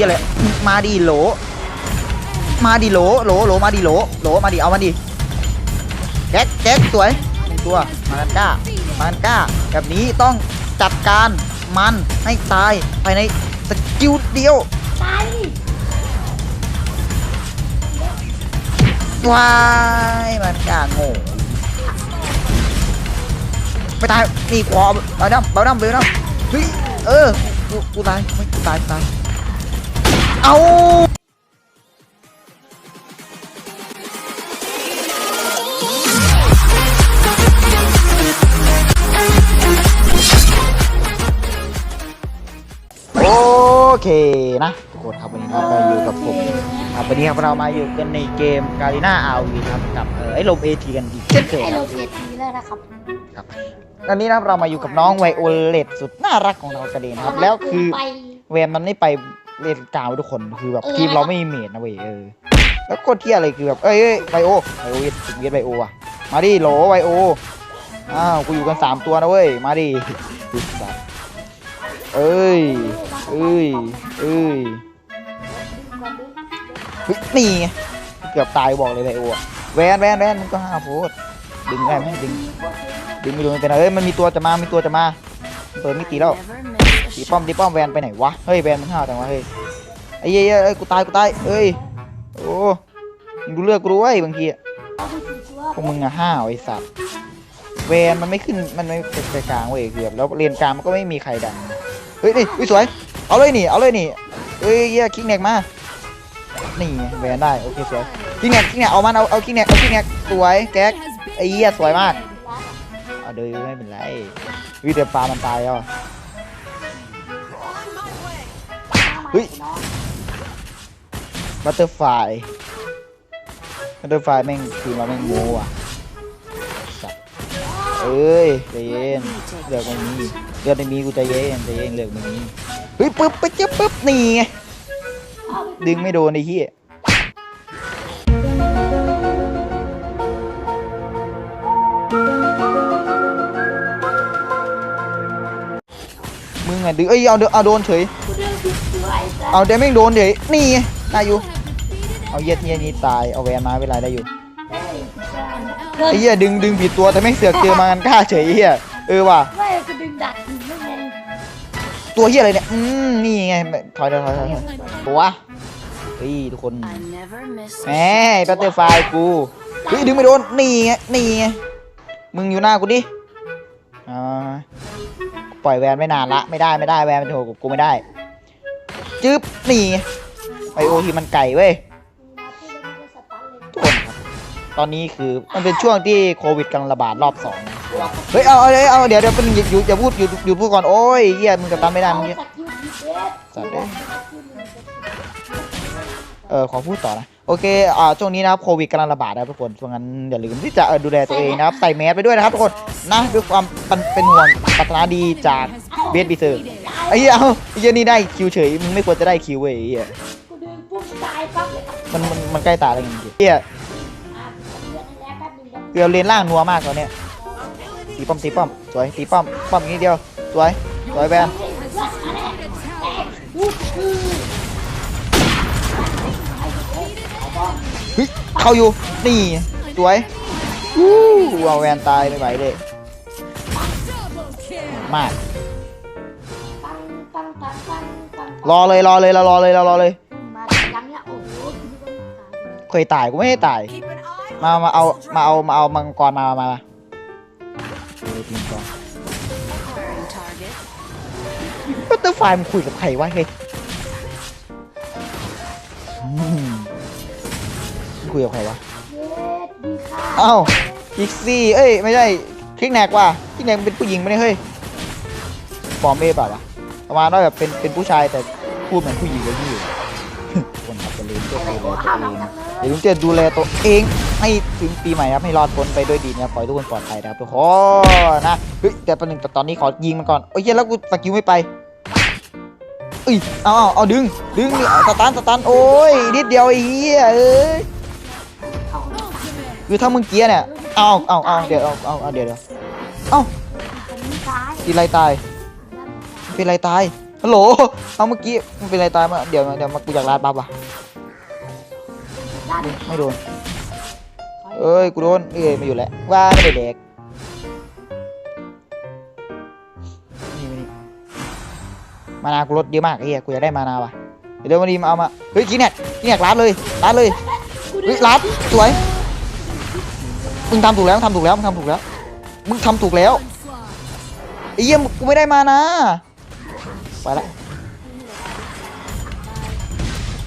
ฮียอะไรมาดิโหล มาดิโหลโหลโหลมาดิโหลโหลมาดิเอามาดิแก๊กแก๊กสวยหนึ่งตัวมากันก้ามากันก้า แบบนี้ต้องจัดการมันให้ตายภายในสกิลเดียวตายว้ายมันกล้าโง่ไปตายนี่ขวาเบาดำเบาดำเบาดำเฮ้ยเออกูกูตายไม่กูตายกูตาย เอาโอเคนะทุกคนครับวันนี้ครับเราอยู่กับผมครับวันนี้ครับเรามาอยู่กันในเกมกาลิน่าอาวีครับกับเออไอ้ลมเอทีกันอีกเช่นเคยไอคโรรับเกตทีแล้วนะครับครับตอนนี้นะครับเรามาอยู่กับน้องไวโอเลตสุดน่ารักของเรากันเองนะครับ แล้วคือไป เวมมันไม่ไป เล่นกาวทุกคนคือแบบเออทีมเราไม่มีเมดนะเว้ยเออแล้วโคตรเที่ยอะไรคือแบบเอ้ยเอ้ยไวโอไวโอเวทถึงเวทไวโออะมาดิโหลไวโออ้าวกูอยู่กันสามตัวนะเว้ยมาดิดิสัตว์เอ้ยเอ้ยเอ้ยเฮ้ยนี่ไงเกือบตายบอกเลยไวโออะแวนแวนแวนมึงก็ห้าโพสดึงได้ไหมดึงดึงไม่ดูไม่เป็นไรเอ้ยมันมีตัวจะมามีตัวจะมาเปิดไม่ตีแล้ว ตีป้อมตีป้อมแวนไปไหนวะ เฮ้ยแวนมันห้าวจังวะเฮ้ยไอ้เหี้ยเอ้ยกูตายกูตายเอ้ยโอ้ดูเลือกกูด้วยบางทีอะพวกมึงอะห้าวไอ้สัตว์แวนมันไม่ขึ้นมันไม่เป็นกลางเว้ยเกือบแล้วเลนกลางมันก็ไม่มีใครดันเฮ้ยนี่เฮ้ยสวยเอาเลยนี่เอาเลยนี่เอ้ยเหี้ยคิกแนกมานี่แวนได้โอเคสวยคิกแนกคิกแนกเอามันเอาเอาคิกแนกเอาคิกแนกสวยแก๊กไอ้เหี้ยสวยมากเอาเดยไม่เป็นไรวิเดียปลามันตายแล้ว เฮ้ยบัตเตอร์ไฟบัตเตอร์ไฟแม่งคือมาแม่งโม้อะสัตว์เอ้ยใจเย็นเลือกไม่มีเลือกไม่มีกูใจเย็นใจเย็นเลือกไม่มีเฮ้ยปึ๊บไปเจ๊บปึ๊บนี่ไงดึงไม่โดนไอ้เหี้ยมึงอะดึงเอ้ยเอาเดเอาโดนเฉย เดินผิดด้วยแต่เอาเดแม่งโดนเฉยนี่ไงได้อยู่ เอาเหี้ย็ดเหี้ยนี่ตายเอาแวนมาเวลาได้อยู่เฮ้ยไอ้เหี้ยดึงดึงผิดตัวแต่แม่งเสือกเจอมากันกล้าเฉยไอ้เหี้ยเออว่ะไม่กูดึงดักถึงไม่ไงตัวเหี้ยอะไรเนี่ยอืมนี่ไงถอยถอยถอยถอยตัวเฮ้ยทุกคน I never miss แหมแบตเตอร์ไฟกูเฮ้ยดึงไม่โดนนี่ไงนี่ไงมึงอยู่หน้ากูดิอ่าปล่อยแวนไม่นานละไม่ได้ไม่ได้แวนมันโถกับกูไม่ได้ จึ๊บนี่ไอโอทีมันไก่เว้ยทุกคนครับตอนนี้คือมันเป็นช่วงที่โควิดกำลังระบาดรอบสองเฮ้ยเอาเอาเอาเดี๋ยวเดี๋ยวเป็นหยุดหยุดอย่าพูดหยุดหยุดพูดก่อนโอ้ยเหี้ยมึงจะตามไม่ได้มึงเอาสกิลผิดเด็ดสัตว์เด้ยเออขอพูดต่อนะโอเคอ่าช่วงนี้นะครับโควิดกำลังระบาดนะทุกคนช่วงนั้นอย่าลืมที่จะดูแลตัวเองนะครับใส่แมสไปด้วยนะครับทุกคนนะด้วยความเป็นเป็นห่วงปรารถนาดีจาก เบสบีเซอร์ไอ้เหี้ยเอาไอ้เหี้ยนี่ได้คิวเฉยมึงไม่ควรจะได้คิวเว้ยไอ้เหี้ยกูดึงปุ๊บตายปั๊บเลยครับมันมันมันใกล้ตายแล้วจริงๆเหี้ยอะเดือนแล้วแป๊บนึงเดี๋ยวเกลือเลนล่างนัวมากตอนเนี้ยตีป้อมตีป้อมสวยตีป้อมป้อมอีกนิดเดียวสวยสวยแบนเฮ้ยเข้าอยู่นี่สวยวู้เอาแวนตายไม่ไหวเลยมาก รอเลยรอเลยเรารอเลยเรารอเลยมายังเนี่ยโอ้โหกูไม่ต้องตายเคยตายกูไม่ให้ตาย มามาเอามาเอามาเอามังกรมามามาเออทีมก่อน Burn target. บัตเตอร์ไฟมันคุยกับใครวะเฮ้ยอืมมันคุยกับใครวะเย็ดดีค่ะเอ้าคิกซี่เอ้ยไม่ใช่คลิกแนกว่ะคลิกแนกเป็นผู้หญิงไม่ได้เฮ้ยฟอร์มเอเปล่าวะ ประมาณว่าแบบเป็นเป็นผู้ชายแต่พูดเหมือนผู้หญิงเลยพี่คนขับจะลืมตัวเองดูแลตัวเองนะอย่าลืมจะดูแลตัวเองให้ถึงปีใหม่ครับให้รอดพ้นไปด้วยดีนะครับขอให้ทุกคนปลอดภัยนะครับทุกคนนะเฮ้ยแต่ประหนึ่งตอนนี้ขอยิงมันก่อนโอ้ยเหี้ยแล้วกูสกิลไม่ไปเอ้ยเอาเอาเอาดึงดึงนี่เอาสตันสตันโอ้ยนิดเดียวไอ้เหี้ยเอ้ยคือถ้ามึงเกียร์เนี่ยเอาเอาเอาเดี๋ยวเอาเอาเดี๋ยวเดี๋ยวเอาตายเป็นไรตาย เป็นไรตายฮัลโหลเอาเมื่อกี้มันเป็นอะไรตายมาเดี๋ยวเดี๋ยวมากูอยากลาดปั๊บว่ะด้านไม่โดนเอ้ยกูโดนเอ้ยไม่อยู่แล้วว่าไม่ได้แดกนี่มานี่มานากูลดเยอะมากไอ้เหี้ยกูอยากได้มานาว่ะเดี๋ยววันนี้มาเอามาเฮ้ยกินเนี่ยกินเนี่ยรัดเลยรัดเลยเฮ้ยรัดสวยมึงทำถูกแล้วมึงทำถูกแล้วมึงทำถูกแล้วมึงทำถูกแล้วไอ้เหี้ยกูไม่ได้มานะ ไปละ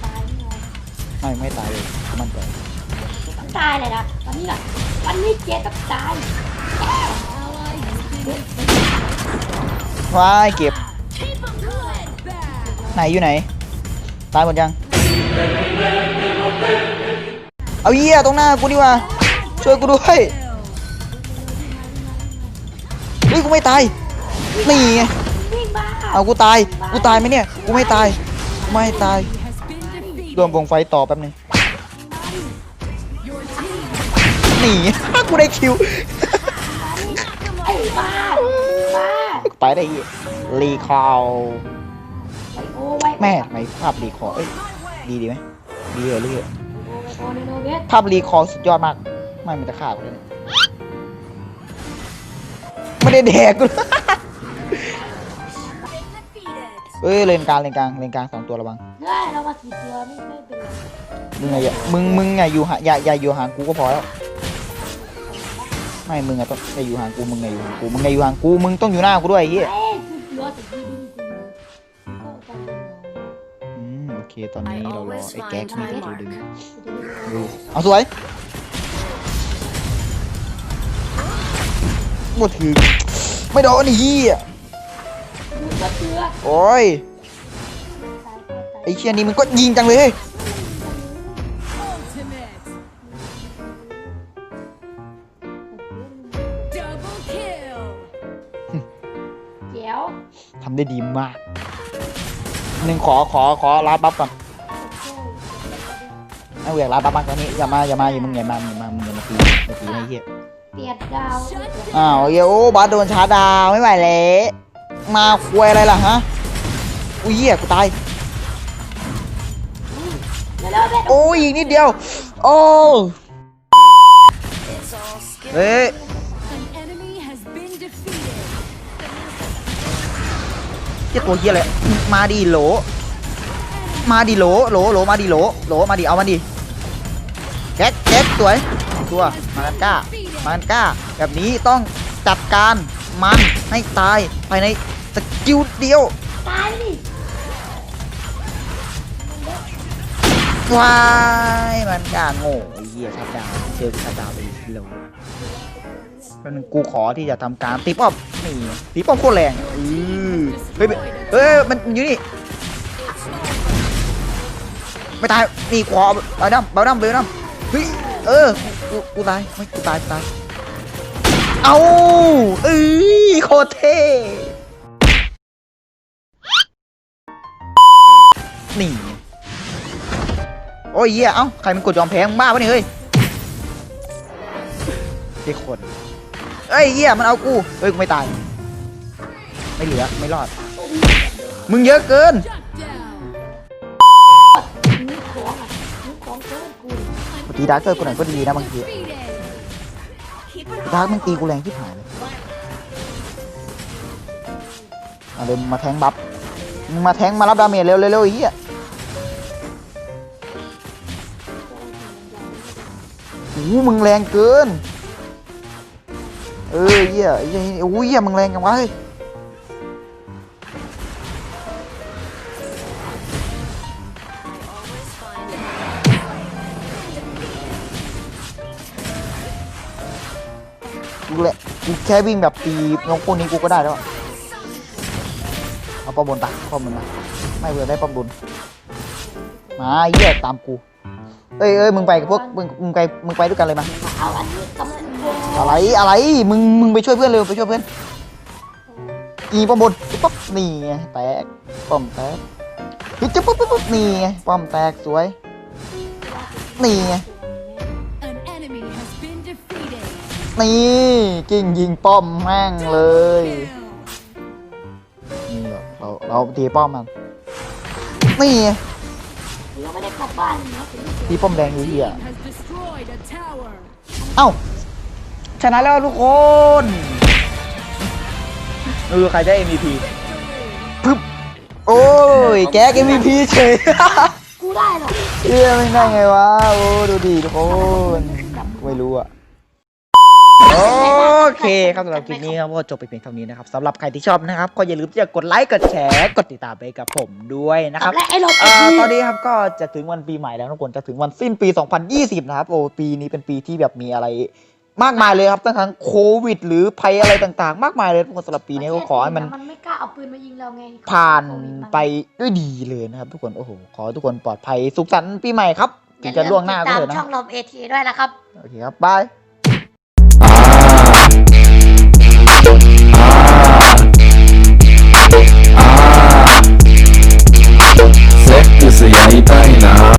ตายแน่นอนไม่ไม่ตายเลยกูมันใจต้องตายเลยนะวันนี้ล่ะวันนี้เจ๊ต้องตายว้ายเก็บ ไหนอยู่ไหน ตายหมดยัง เอาเหี้ยตรงหน้ากูดีกว่า ช่วยกูด้วยเฮ้ยกูไม่ตาย นี่ไงวิ่งบ้า เอากูตาย กูตายไหมเนี่ย กูไม่ตาย ไม่ตาย รวมวงไฟต่อแป๊บนึงหนี กูได้คิว ไอ้บ้าบ้าไปได้อีกรีคอลไอโอไว้แม่ไหมภาพรีคอลเอ้ย ดีดีไหมดีเลยเรื่อยโอไว้โอเนโนเวสภาพรีคอลสุดยอดมาก ไม่มันจะฆ่ากูเลยเนี่ยไม่ได้แดกกูเลย เอ้ยเลนกลางเลนกลางเลนกลางสองตัวระวังเฮ้ยเรามาสี่ตัวไม่ไม่เป็นไรมึงไงอย่ามึงมึงไงอยู่ห่างอย่าอย่าอยู่ห่างกูก็พอแล้วไม่มึงอะต้องอย่าอยู่ห่างกูมึงไงอยู่ห่างกูมึงไงอยู่ห่างกูมึงต้องอยู่หน้ากูด้วยไอ้เฮียเอ้ยคือเสือแต่ที่ดีจริงเลยก็ไปเลยอืมโอเคตอนนี้ I เรารอ always ไอ้แก๊ก find นี่ time ตัวดึง mark. ดูเอาสวยหมดถึงไม่โดนไอ้เฮียดู กระเสือโอ้ยตายตายตายไอ้เชี่ยนี่มันก็ยิงจังเลยเ Double kill. จ๋วทำได้ดีมากหนึ่งขอขอขอลาดบัฟก่อนไอ้เวียกลาดบัฟมากตอนนี้อย่ามาอย่ามาอย่ามึงอย่ามาอย่ามามึงอย่ามาตีอย่าตีไอ้เหี้ยเปียดดาว อ้าวเหี้ยโอ้บาสโดนชาร์จดาวไม่ไหวแล้ว มาควยอะไรล่ะฮะอุ้ยเหี้ยกูตายโอ้ยอีกนิดเดียว โอ้เฮ้ย An enemy has been defeated. เหี้ตัวเหี้ยอะไรมาดิโหล มาดิโหลโหลโหลมาดิโหลโหลมาดิเอามาดิแก๊กแก๊กสวยตัวมากันก้ามากันก้า แบบนี้ต้องจัดการมันให้ตายภายใน สกิลเดียวตายดิว้ายมันกล้าโง่ไอ้เหี้ยชัดดาวน์เจอชัดดาวน์ไปโหลมันกูขอที่จะทำการตีป้อมนี่ตีป้อมโคตรแรงอือเฮ้ยเฮ้ยมันมันอยู่นี่ไม่ตายนี่ขอเบาดำเบาดำเบาดำเฮ้ยเออกูกูตายไม่กูตายกูตายเอาเอ้ยโคตรเท่ นี่โอ้ยเหี้ยเอ้าใครมันกดยอมแพ้มึงบ้าวะเนี่ยเฮ้ยไอ้คนเอ้ยเหี้ยมันเอากูเฮ้ยกูไม่ตาย ไม่เหลือไม่รอด มึงเยอะเกินนี่ของอะนี่ขอกินกูบางทีดาร์กเกอร์กูหนก็ดีนะบางทีดาร์กมันตีกูแรงที่หายเลยมาเลยมาแทงบัฟมึงมาแทงมารับดาเมจเร็วเร็วเร็วไอ้เหี้ย หมึงแรงเกิน เออเหี้ยไอ้เหี้ยโอ้ยเหี้ยมึงแรงจังวะเฮ้ยกูแหละกูแค่วิ่งแบบตีน้องพวกนี้กูก็ได้แล้วเอาป้อมบนตะป้อมบนมาไม่เบื่อได้ป้อมบนมาเหี้ยตามกู เอ้ยเอ้ยมึงไปกับพวกมึงมึงไปมึงไปด้วยกันเลยมาเอาอันนี้กำลังวงอะไรอะไรมึงมึงไปช่วยเพื่อนเร็วไปช่วยเพื่อนอีป้อมบนปุ๊บนี่ไงแตกป้อมแตกปุ๊บปุ๊บปุ๊บปุ๊บนี่ไงป้อมแตกสวยนี่ไง An enemy has been defeated. นี่กิ้งยิงป้อมแม่งเลย Kill. นี่เราเราเราเอาตีป้อมมันนี่ไง ยังไม่ได้กลับบ้านนะถึงตีป้อมแดงอยู่เหี้ย Team has destroyed a tower. เอ้า ชนะแล้วทุกคนเออใครได้ MVP ปึ๊บโอ้ย แก๊ก MVP เฉย กูได้หรอกเอ้ยไม่ได้ไงวะ โอ้ ดูดิทุกคน ไม่รู้อะโอ เคครับสำหรับคลิปนี้ครับก็จบไปเพียงเท่านี้นะครับสำหรับใครที่ชอบนะครับ ก็อย่าลืมที่จะกดไลค์กดแชร์กดติดตามไปกับผมด้วยนะครับและไอ้หลบเอ่อตอนนี้ครับก็จะถึงวันปีใหม่แล้วทุกคนจะถึงวันสิ้นปี 2020 นะครับโอ้ปีนี้เป็นปีที่แบบมีอะไรมากมายเลยครับทั้งทั้งโควิด หรือภัยอะไรต่างๆ มากมายเลยทุกคนสำหรับปีนี้ก็ขอให้มันมันไม่กล้าเอาปืนมายิงเราไงผ่านไปด้วยดีเลยนะครับ ทุกคนโอ้โหขอให้ทุกคนปลอดภัยสุขสันต์ปีใหม่ครับถึงจะล่วงหน้าก็ตามเถอะนะช่องลมเอทีด้วยนะครับโอเคครับบาย セックスやりたいな。